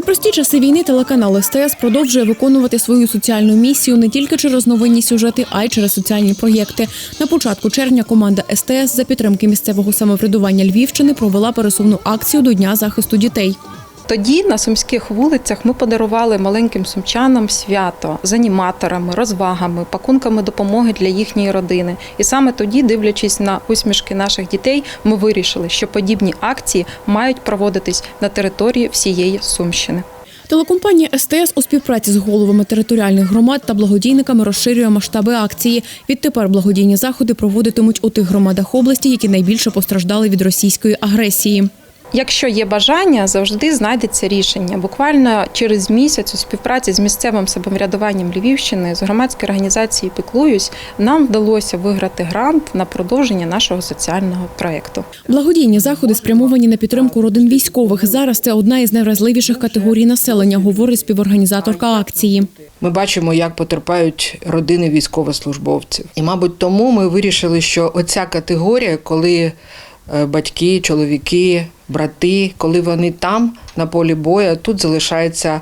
непрості часи війни телеканал СТС продовжує виконувати свою соціальну місію не тільки через новинні сюжети, а й через соціальні проєкти. На початку червня команда СТС за підтримки місцевого самоврядування Львівщини провела пересувну акцію до Дня захисту дітей. Тоді на сумських вулицях ми подарували маленьким сумчанам свято з аніматорами, розвагами, пакунками допомоги для їхньої родини. І саме тоді, дивлячись на усмішки наших дітей, ми вирішили, що подібні акції мають проводитись на території всієї Сумщини. Телекомпанія СТС у співпраці з головами територіальних громад та благодійниками розширює масштаби акції. Відтепер благодійні заходи проводитимуть у тих громадах області, які найбільше постраждали від російської агресії. Якщо є бажання, завжди знайдеться рішення. Буквально через місяць у співпраці з місцевим самоврядуванням Львівщини з громадської організації Піклуюсь нам вдалося виграти грант на продовження нашого соціального проєкту. Благодійні заходи спрямовані на підтримку родин військових. Зараз це одна із найвразливіших категорій населення, говорить співорганізаторка акції. Ми бачимо, як потерпають родини військовослужбовців. І, мабуть, тому ми вирішили, що оця категорія, коли батьки, чоловіки, брати, коли вони там на полі бою, тут залишається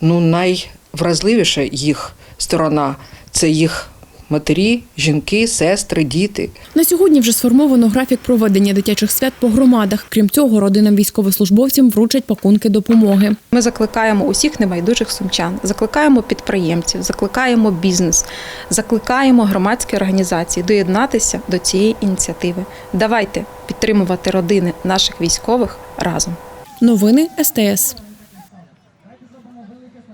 ну, найвразливіша їх сторона. Це їх матері, жінки, сестри, діти. На сьогодні вже сформовано графік проведення дитячих свят по громадах. Крім цього, родинам військовослужбовцям вручать пакунки допомоги. Ми закликаємо усіх небайдужих сумчан, закликаємо підприємців, закликаємо бізнес, закликаємо громадські організації доєднатися до цієї ініціативи. Давайте підтримувати родини наших військових разом. Новини СТС.